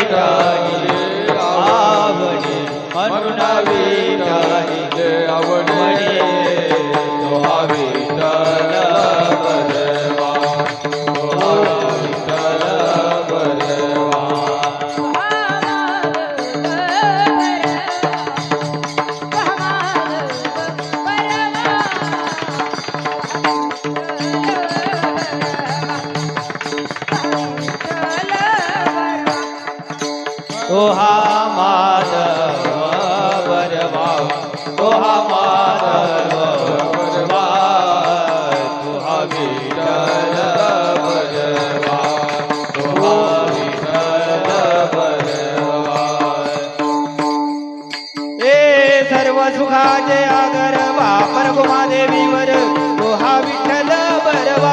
কালিকা माधव वरवा माधव वरवा तुहा वरवा विठल वरवा ए सर्व सुखाचे विठ्ठल बरवा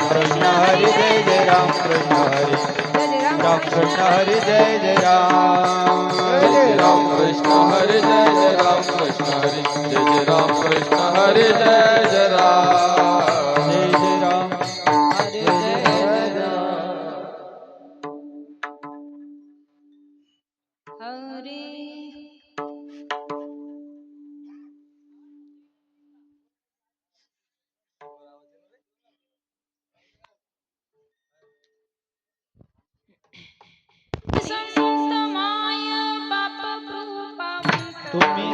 राम कृष्ण हरि जय जय राम कृष्ण हरि राम कृष्ण हरि जय जय राम जय राम कृष्ण हरि जय जय राम कृष्ण তুমি